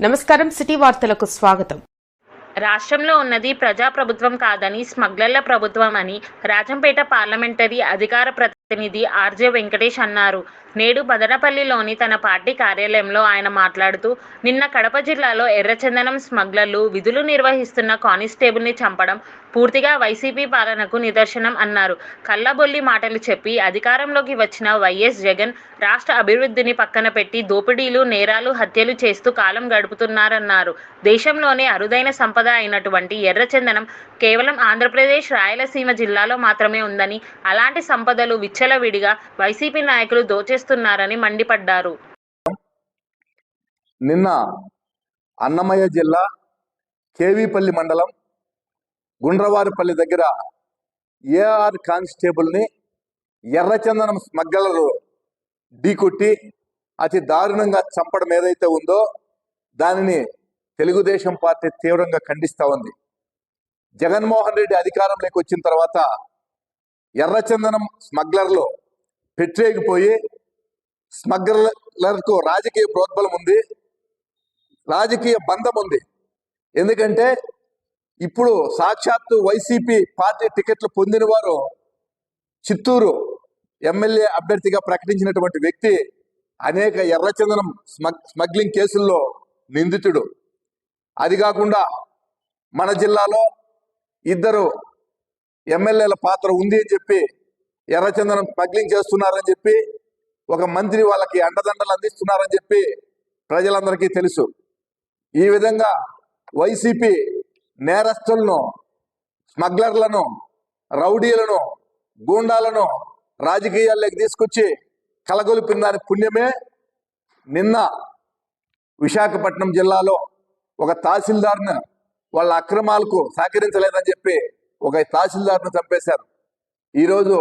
నమస్కారం సిటీ వార్తలకు స్వాగతం. రాష్ట్రంలో ఉన్నది ప్రజాప్రభుత్వం కాదని స్మగ్లర్ల ప్రభుత్వం అని రాజంపేట పార్లమెంటరీ అధికార ప్రతినిధి ఆర్జే వెంకటేష్ అన్నారు. నేడు బదనపల్లిలోని తన పార్టీ కార్యాలయంలో ఆయన మాట్లాడుతూ నిన్న కడప జిల్లాలో ఎర్రచందనం స్మగ్లర్లు విధులు నిర్వహిస్తున్న కానిస్టేబుల్ని చంపడం పూర్తిగా వైసీపీ పాలనకు నిదర్శనం అన్నారు. కళ్ళబొల్లి మాటలు చెప్పి అధికారంలోకి వచ్చిన వైఎస్ జగన్ రాష్ట్ర అభివృద్ధిని పక్కన పెట్టి దోపిడీలు నేరాలు హత్యలు చేస్తూ కాలం గడుపుతున్నారన్నారు. దేశంలోనే అరుదైన సంపద అయినటువంటి ఎర్రచందనం కేవలం ఆంధ్రప్రదేశ్ రాయలసీమ జిల్లాలో మాత్రమే ఉందని అలాంటి సంపదలు విచ్చలవిడిగా వైసీపీ నాయకులు దోచేస్తున్నారని మండిపడ్డారు. నిన్న అన్నమయ్య జిల్లా కేవీపల్లి మండలం గుండ్రవారిపల్లి దగ్గర ఏఆర్ కానిస్టేబుల్ని ఎర్రచందనం స్మగ్లరు ఢీకొట్టి అతి దారుణంగా చంపడం ఏదైతే ఉందో దానిని తెలుగుదేశం పార్టీ తీవ్రంగా ఖండిస్తూ ఉంది. జగన్మోహన్ రెడ్డి అధికారంలోకి వచ్చిన తర్వాత ఎర్రచందనం స్మగ్లర్లు పెట్టేగిపోయి స్మగ్లర్లకు రాజకీయ ప్రోద్బలం ఉంది రాజకీయ బంధం ఉంది. ఎందుకంటే ఇప్పుడు సాక్షాత్తు వైసీపీ పార్టీ టికెట్లు పొందిన వారు చిత్తూరు ఎమ్మెల్యే అభ్యర్థిగా ప్రకటించినటువంటి వ్యక్తి అనేక ఎర్రచందనం స్మగ్ స్మగ్లింగ్ కేసుల్లో నిందితుడు. అది కాకుండా మన జిల్లాలో ఇద్దరు ఎమ్మెల్యేల పాత్ర ఉంది అని చెప్పి ఎర్రచందనం స్మగ్లింగ్ చేస్తున్నారని చెప్పి ఒక మంత్రి వాళ్ళకి అండదండలు అందిస్తున్నారని చెప్పి ప్రజలందరికీ తెలుసు. ఈ విధంగా వైసీపీ నేరస్తులను స్మగ్లర్లను రౌడీలను గూండాలను రాజకీయాల్లోకి తీసుకొచ్చి కలగొలిపిన దాని పుణ్యమే నిన్న విశాఖపట్నం జిల్లాలో ఒక తహసీల్దార్ను వాళ్ళ అక్రమాలకు సహకరించలేదని చెప్పి ఒక తహసీల్దార్ను చంపేశారు. ఈరోజు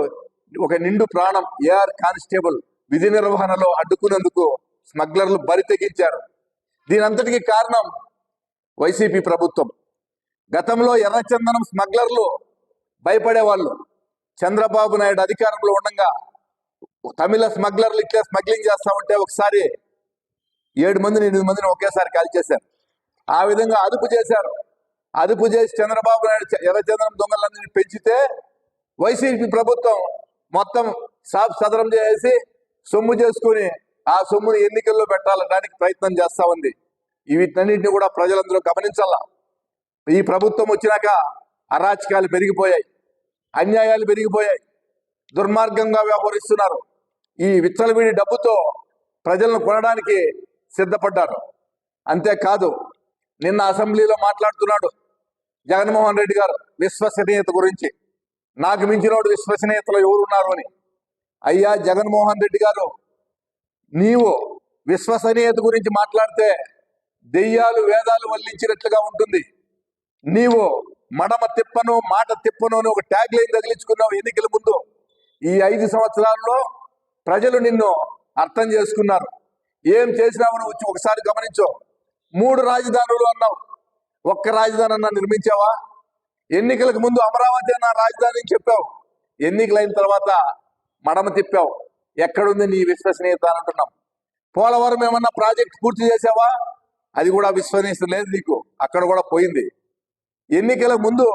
ఒక నిండు ప్రాణం ఏఆర్ కానిస్టేబుల్ విధి నిర్వహణలో అడ్డుకునేందుకు స్మగ్లర్లు బరి తెగించారు. దీనంతటికి కారణం వైసీపీ ప్రభుత్వం. గతంలో ఎర్రచందనం స్మగ్లర్లు భయపడేవాళ్ళు. చంద్రబాబు నాయుడు అధికారంలో ఉండగా తమిళ స్మగ్లర్లు ఇట్లా స్మగ్లింగ్ చేస్తా ఉంటే ఒకసారి ఏడు మందిని ఎనిమిది మందిని ఒకేసారి కాల్చేశారు ఆ విధంగా అదుపు చేశారు. అదుపు చేసి చంద్రబాబు నాయుడు ఎర్రచందనం దొంగలందరినీ పెంచితే వైసీపీ ప్రభుత్వం మొత్తం సాఫ్ సదరం చేసి సొమ్ము చేసుకుని ఆ సొమ్ముని ఎన్నికల్లో పెట్టాలడానికి ప్రయత్నం చేస్తా ఉంది. వీటన్నింటినీ కూడా ప్రజలందరూ గమనించాలా? ఈ ప్రభుత్వం వచ్చినాక అరాచకాలు పెరిగిపోయాయి అన్యాయాలు పెరిగిపోయాయి దుర్మార్గంగా వ్యవహరిస్తున్నారు. ఈ విచ్చలవిడి డబ్బుతో ప్రజలను కొనడానికి సిద్ధపడ్డారు. అంతేకాదు నిన్న అసెంబ్లీలో మాట్లాడుతున్నాడు జగన్మోహన్ రెడ్డి గారు విశ్వసనీయత గురించి. నాకు మించినోడు విశ్వసనీయతలో ఎవరున్నారు అని. అయ్యా జగన్మోహన్ రెడ్డి గారు నీవు విశ్వసనీయత గురించి మాట్లాడితే దెయ్యాలు వేదాలు వల్లించినట్లుగా ఉంటుంది. నీవు మడమ తిప్పను మాట తిప్పను అని ఒక ట్యాగ్ లైన్ తగిలించుకున్నావు ఎన్నికల ముందు. ఈ ఐదు సంవత్సరాల్లో ప్రజలు నిన్ను అర్థం చేసుకున్నారు. ఏం చేసినావు వచ్చి ఒకసారి గమనించు. మూడు రాజధానులు అన్నావు. ఒక్క రాజధాని అన్నా నిర్మించావా? ఎన్నికలకు ముందు అమరావతి అన్న రాజధాని అని చెప్పావు. ఎన్నికలైన తర్వాత మడమ తిప్పావు. ఎక్కడుంది నీ విశ్వసనీయత అని అంటున్నాం. పోలవరం ఏమన్నా ప్రాజెక్ట్ పూర్తి చేసావా? అది కూడా విశ్వసనీయత లేదు నీకు. అక్కడ కూడా పోయింది. ఎన్నికల ముందు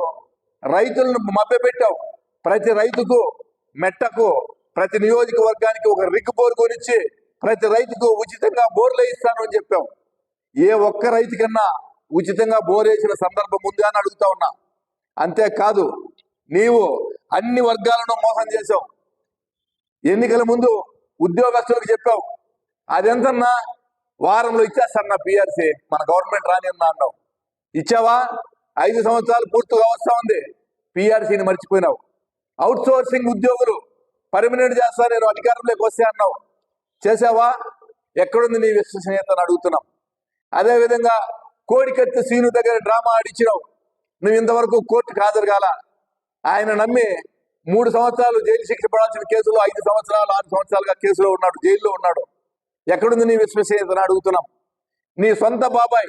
రైతులను మభ్యపెట్టావు. ప్రతి రైతుకు మెట్టకు ప్రతి నియోజకవర్గానికి ఒక రిగ్ బోర్ కొనిచ్చి ప్రతి రైతుకు ఉచితంగా బోర్లు ఇస్తాను అని చెప్పాం ఏ ఒక్క రైతుకన్నా ఉచితంగా బోర్ వేసిన సందర్భం ఉందా అని అడుగుతా ఉన్నా. అంతేకాదు నీవు అన్ని వర్గాలను మోసం చేసావు ఎన్నికల ముందు ఉద్యోగస్తులకు చెప్పావు అదెంతన్నా? వారంలో ఇచ్చేస్తాను పిఆర్సీ మన గవర్నమెంట్ రాని అన్నా అన్నావు. ఇచ్చావా? ఐదు సంవత్సరాలు పూర్తిగా వస్తూ ఉంది. పిఆర్సీని మర్చిపోయినావు. అవుట్ సోర్సింగ్ ఉద్యోగులు పర్మినెంట్ చేస్తా నేను అధికారంలోకి వస్తే అన్నావు. చేసావా ఎక్కడుంది నీ విశ్వసనీయత అని అడుగుతున్నాం. అదేవిధంగా కోడికత్తి సీను దగ్గర డ్రామా ఆడిచ్చినావు నువ్వు ఇంతవరకు కోర్టుకు హాజరు కాల. ఆయన నమ్మి మూడు సంవత్సరాలు జైలు శిక్ష పడాల్సిన కేసులో ఐదు సంవత్సరాలు ఆరు సంవత్సరాలుగా కేసులో ఉన్నాడు జైల్లో ఉన్నాడు. ఎక్కడుంది నీ విశ్వసనీయతను అడుగుతున్నాం. నీ సొంత బాబాయ్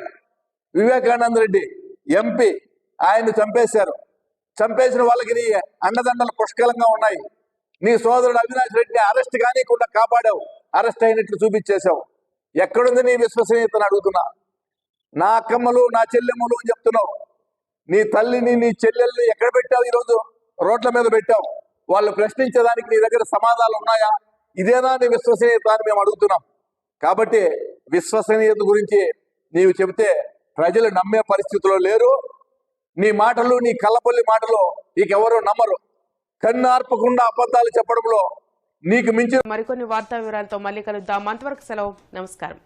వివేకానంద రెడ్డి ఎంపీ ఆయన్ని చంపేశారు. చంపేసిన వాళ్ళకి నీ అండదండలు పుష్కలంగా ఉన్నాయి. నీ సోదరుడు అవినాష్ రెడ్డిని అరెస్ట్ కానీకుండా కాపాడావు. అరెస్ట్ అయినట్లు చూపించేశావు. ఎక్కడుంది నీ విశ్వసనీయతను అడుగుతున్నా. నా అక్కమ్మలు నా చెల్లెమ్మలు అని చెప్తున్నావు. నీ తల్లిని నీ చెల్లెల్ని ఎక్కడ పెట్టావు ఈరోజు? రోడ్ల మీద పెట్టావు. వాళ్ళు ప్రశ్నించేదానికి నీ దగ్గర సమాధానాలు ఉన్నాయా? ఇదేనా నీ విశ్వసనీయత అని మేము అడుగుతున్నాం. కాబట్టి విశ్వసనీయత గురించి నీవు చెబితే ప్రజలు నమ్మే పరిస్థితిలో లేరు. నీ మాటలు నీ కళ్ళపల్లి మాటలు నీకెవరూ నమ్మరు. కన్నార్పకుండా అబద్ధాలు చెప్పడంలో నీకు మించిన మరికొన్ని వార్తా వివరాలతో మళ్ళీ కలుద్దాం. అంతవరకు సెలవు. నమస్కారం.